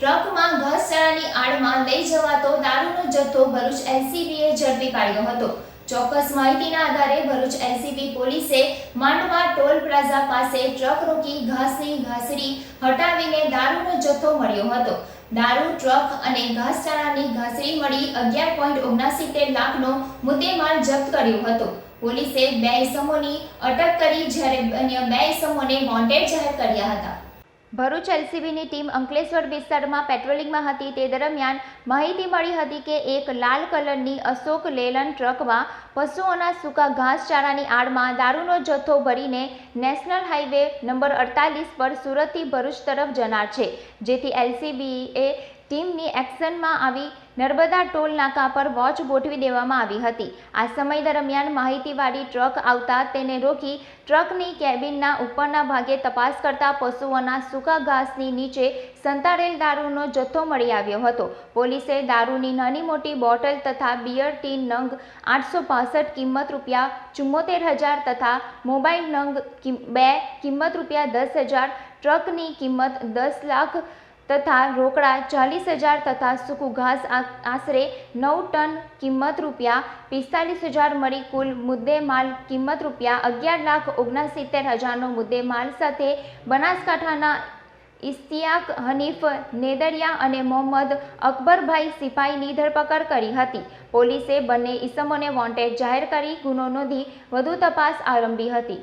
ટ્રકમાં ઘસચાળાની આડમાં લઈ જવાતો દારૂનો જથ્થો ભરૂચ એલસીબીએ ઝડપી પાડ્યો હતો. ચોક્કસ માહિતીના આધારે ભરૂચ એલસીબી પોલીસે માંડવા ટોલ પ્લાઝા પાસે ટ્રક રોકી ઘાસની ઘાસડી હટાવીને દારૂનો જથ્થો મળ્યો હતો. દારૂ, ટ્રક અને ઘાસચારાની ઘાસડી મળી અગિયાર પોઈન્ટ ઓગણસિત્તેર લાખનો મુદ્દેમાલ જપ્ત કર્યો હતો. પોલીસે બે ઇસમોની અટક કરી, જ્યારે અન્ય બે ઇસમોને વોન્ટેડ જાહેર કર્યા હતા. ભરૂચ એલસીબીની ટીમ અંકલેશ્વર વિસ્તારમાં પેટ્રોલિંગમાં હતી. તે દરમિયાન માહિતી મળી હતી કે એક લાલ કલરની અશોક લેલન ટ્રકમાં પશુઓના સૂકા ઘાસચારાની આડમાં દારૂનો જથ્થો ભરીને નેશનલ હાઈવે નંબર અડતાલીસ પર સુરતથી ભરૂચ તરફ જનાર છે. જેથી એલસીબીએ ટીમની એક્શનમાં આવી નર્મદા ટોલ નાકા પર વોચ ગોઠવી દેવામાં આવી હતી. આ સમય દરમિયાન માહિતીવાળી ટ્રક આવતા તેને રોકી ટ્રકની કેબિનના ઉપરના ભાગે તપાસ કરતા પશુઓના સૂકા ઘાસની નીચે સંતાડેલ દારૂનો જથ્થો મળી આવ્યો હતો. પોલીસે દારૂની નાની મોટી બોટલ તથા બિયર, ટીન, નંગ, આઠસો કિંમત રૂપિયા, ચુમ્મોતેર હજાર તથા મોબાઈલ નંગ બે કિંમત રૂપિયા દસ હજાર, ટ્રકની કિંમત દસ લાખ તથા રોકડા ચાલીસ હજાર તથા સૂકું ઘાસ આશરે નવ ટન કિંમત રૂપિયા પિસ્તાલીસ હજાર મળી કુલ મુદ્દેમાલ કિંમત રૂપિયા અગિયાર લાખ ઓગણસિત્તેર હજારનો મુદ્દેમાલ સાથે બનાસકાંઠાના ઇસ્તિયાક હનીફ નેદરિયા અને મોહમ્મદ અકબરભાઈ સિપાહીની ધરપકડ કરી હતી. પોલીસે બંને ઇસમોને વોન્ટેડ જાહેર કરી ગુનો નોંધી વધુ તપાસ આરંભી હતી.